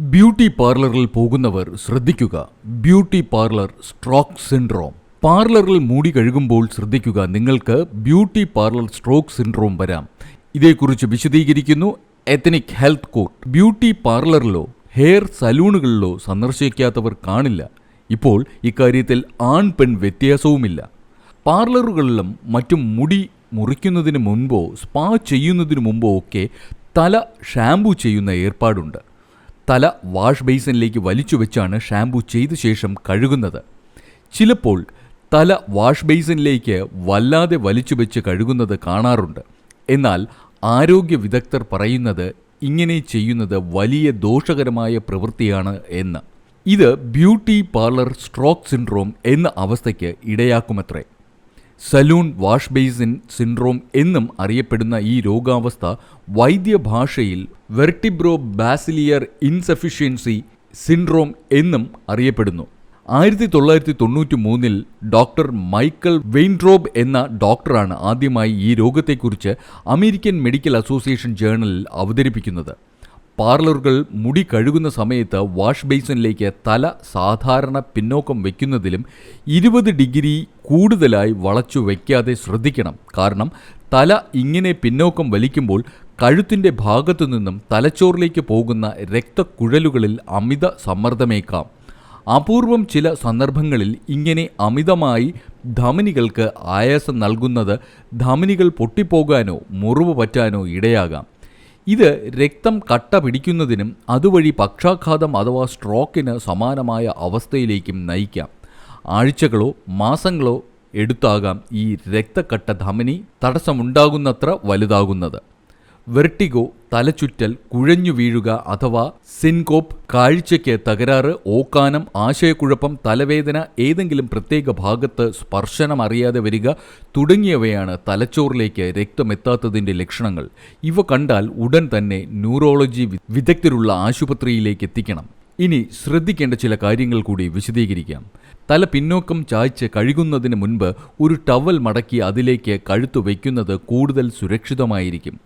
Beauty പാർലറിൽ പോകുന്നവർ ശ്രദ്ധിക്കുക. Beauty parlour stroke syndrome. പാർലറിൽ മൂടി കഴുകുമ്പോൾ ശ്രദ്ധിക്കുക നിങ്ങൾക്ക് ബ്യൂട്ടി പാർലർ സ്ട്രോക്ക് സിൻഡ്രോം വരാം. ഇതേക്കുറിച്ച് വിശദീകരിക്കുന്നു എത്തനിക് ഹെൽത്ത് കോർട്ട്. ബ്യൂട്ടി പാർലറിലോ ഹെയർ സലൂണുകളിലോ സന്ദർശിക്കാത്തവർ കാണില്ല. ഇപ്പോൾ ഇക്കാര്യത്തിൽ ആൺ പെൺ വ്യത്യാസവുമില്ല. പാർലറുകളിലും മറ്റും മുടി മുറിക്കുന്നതിന് മുൻപോ സ്പാ ചെയ്യുന്നതിന് മുമ്പോ ഒക്കെ തല ഷാംപൂ ചെയ്യുന്ന ഏർപ്പാടുണ്ട്. തല വാഷ് ബേസിനിലേക്ക് വലിച്ചുവെച്ചാണ് ഷാംപൂ ചെയ്ത ശേഷം കഴുകുന്നത്. ചിലപ്പോൾ തല വാഷ് ബേസിനിലേക്ക് വല്ലാതെ വലിച്ചുവെച്ച് കഴുകുന്നത് കാണാറുണ്ട്. എന്നാൽ ആരോഗ്യ വിദഗ്ധർ പറയുന്നത് ഇങ്ങനെ ചെയ്യുന്നത് വലിയ ദോഷകരമായ പ്രവൃത്തിയാണ് എന്ന്. ഇത് ബ്യൂട്ടി പാർലർ സ്ട്രോക്ക് സിൻഡ്രോം എന്ന അവസ്ഥയ്ക്ക് ഇടയാക്കുമത്രേ. സലൂൺ വാഷ് ബേസിൻ സിൻഡ്രോം എന്നും അറിയപ്പെടുന്ന ഈ രോഗാവസ്ഥ വൈദ്യഭാഷയിൽ വെർട്ടിബ്രോ ബാസിലിയർ ഇൻസഫിഷ്യൻസി സിൻഡ്രോം എന്നും അറിയപ്പെടുന്നു. ആയിരത്തി തൊള്ളായിരത്തി തൊണ്ണൂറ്റി മൂന്നിൽ ഡോക്ടർ മൈക്കൽ വെയിൻട്രോബ് എന്ന ഡോക്ടറാണ് ആദ്യമായി ഈ രോഗത്തെക്കുറിച്ച് അമേരിക്കൻ മെഡിക്കൽ അസോസിയേഷൻ ജേണലിൽ അവതരിപ്പിക്കുന്നത്. പാർലറുകൾ മുടി കഴുകുന്ന സമയത്ത് വാഷ് ബേസിനിലേക്ക് തല സാധാരണ പിന്നോക്കം വയ്ക്കുന്നതിലും ഇരുപത് ഡിഗ്രി കൂടുതലായി വളച്ചു വയ്ക്കാതെ ശ്രദ്ധിക്കണം. കാരണം തല ഇങ്ങനെ പിന്നോക്കം വലിക്കുമ്പോൾ കഴുത്തിന്റെ ഭാഗത്തു നിന്നും തലച്ചോറിലേക്ക് പോകുന്ന രക്തക്കുഴലുകളിൽ അമിത സമ്മർദ്ദമേക്കാം. അപൂർവം ചില സന്ദർഭങ്ങളിൽ ഇങ്ങനെ അമിതമായി ധമനികൾക്ക് ആയാസം നൽകുന്നത് ധമനികൾ പൊട്ടിപ്പോകാനോ മുറിവ് പറ്റാനോ ഇടയാകാം. ഇത് രക്തം കട്ട പിടിക്കുന്നതിനും അതുവഴി പക്ഷാഘാതം അഥവാ സ്ട്രോക്കിന് സമാനമായ അവസ്ഥയിലേക്കും നയിക്കാം. ആഴ്ചകളോ മാസങ്ങളോ എടുത്താകാം ഈ രക്തക്കട്ട ധമനി തടസ്സമുണ്ടാകുന്നത്ര വലുതാകുന്നത്. വെർട്ടിഗോ തലചുറ്റൽ കുഴഞ്ഞു വീഴുക അഥവാ സിൻകോപ്പ് കാഴ്ചയ്ക്ക് തകരാറ് ഓക്കാനം ആശയക്കുഴപ്പം തലവേദന ഏതെങ്കിലും പ്രത്യേക ഭാഗത്ത് സ്പർശനം അറിയാതെ വരിക തുടങ്ങിയവയാണ് തലച്ചോറിലേക്ക് രക്തമെത്താത്തതിന്റെ ലക്ഷണങ്ങൾ. ഇവ കണ്ടാൽ ഉടൻ തന്നെ ന്യൂറോളജി വിദഗ്ധരുള്ള ആശുപത്രിയിലേക്ക് എത്തിക്കണം. ഇനി ശ്രദ്ധിക്കേണ്ട ചില കാര്യങ്ങൾ കൂടി വിശദീകരിക്കാം. തല പിന്നോക്കം ചായ്ച്ച് കഴുകുന്നതിന് മുൻപ് ഒരു ടവൽ മടക്കി അതിലേക്ക് കഴുത്തു വയ്ക്കുന്നത് കൂടുതൽ സുരക്ഷിതമായിരിക്കും.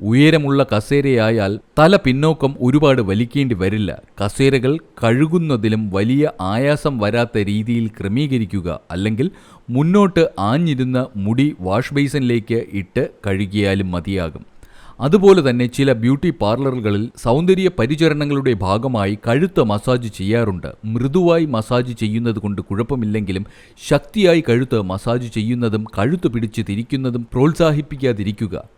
ഉയരമുള്ള കസേരയായാൽ തല പിന്നോക്കം ഒരുപാട് വലിക്കേണ്ടി വരില്ല. കസേരകൾ കഴുകുന്നതിലും വലിയ ആയാസം വരാത്ത രീതിയിൽ ക്രമീകരിക്കുക അല്ലെങ്കിൽ മുന്നോട്ട് ആഞ്ഞിരുന്ന മുടി വാഷ് ബേസിനിലേക്ക് ഇട്ട് കഴുകിയാലും മതിയാകും. അതുപോലെ തന്നെ ചില ബ്യൂട്ടി പാർലറുകളിൽ സൗന്ദര്യ പരിചരണങ്ങളുടെ ഭാഗമായി കഴുത്ത് മസാജ് ചെയ്യാറുണ്ട്. മൃദുവായി മസാജ് ചെയ്യുന്നത് കൊണ്ട് കുഴപ്പമില്ലെങ്കിലും ശക്തിയായി കഴുത്ത് മസാജ് ചെയ്യുന്നതും കഴുത്ത് പിടിച്ച് തിരിക്കുന്നതും പ്രോത്സാഹിപ്പിക്കാതിരിക്കുക.